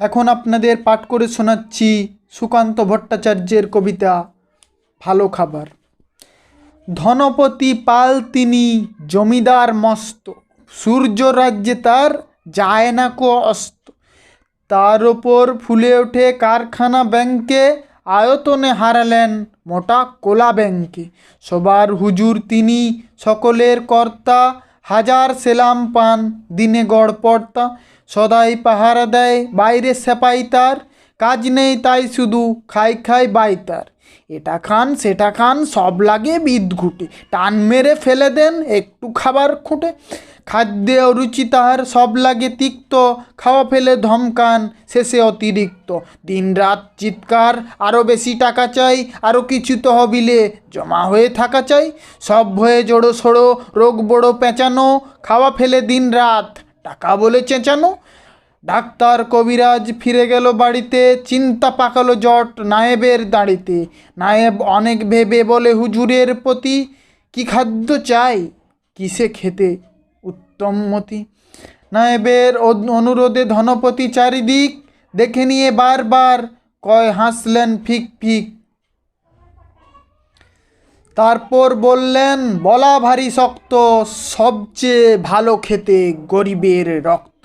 এখন আপনাদের পাঠ করে শোনাচ্ছি সুকান্ত ভট্টাচার্যের কবিতা, ভালো খাবার। ধনপতি পাল তিনি জমিদার মস্ত, সূর্য রাজ্যে তার যায় না কো অস্ত। তার ওপর ফুলে ওঠে কারখানা ব্যাংকে, আয়তনে হারালেন মোটা কোলা ব্যাংকে। সবার হুজুর তিনি, সকলের কর্তা, হাজার সেলাম পান, দিনে গড় পড়তা। সদাই পাহারা দেয়, বাইরে সেপাই তার। কাজ নেই তাই শুধু খাই খাই বাই তার। এটা খান, সেটা খান, সব লাগে বিদ ঘুটে। টান মেরে ফেলে দেন, একটু খাবার খুঁটে। খাদ্যে অরুচি তাহার, সব লাগে তিক্ত। খাওয়া ফেলে ধমকান, শেষে অতিরিক্ত। দিনরাত চিৎকার আরও বেশি টাকা চাই আরও কিছু তহবিলে জমা হয়ে থাকা চাই। সব ভয়ে জড়ো সড়ো, রোগ বড়ো পেঁচানো, খাওয়া ফেলে দিন রাত টাকা বলে চেঁচানো। ডাক্তার কবিরাজ ফিরে গেল বাড়িতে, চিন্তা পাকালো জট নায়েবের দাঁড়িতে। নায়েব অনেক ভেবে বলে, হুজুরের প্রতি কি খাদ্য চাই? কিসে খেতে উত্তম মতি? নায়েবের অনুরোধে ধনপতি চারিদিক দেখে নিয়ে বারবার কয়, হাসলেন ফিক ফিক তারপর বললেন বলা ভারী শক্ত সবচেয়ে ভালো খেতে গরিবের রক্ত।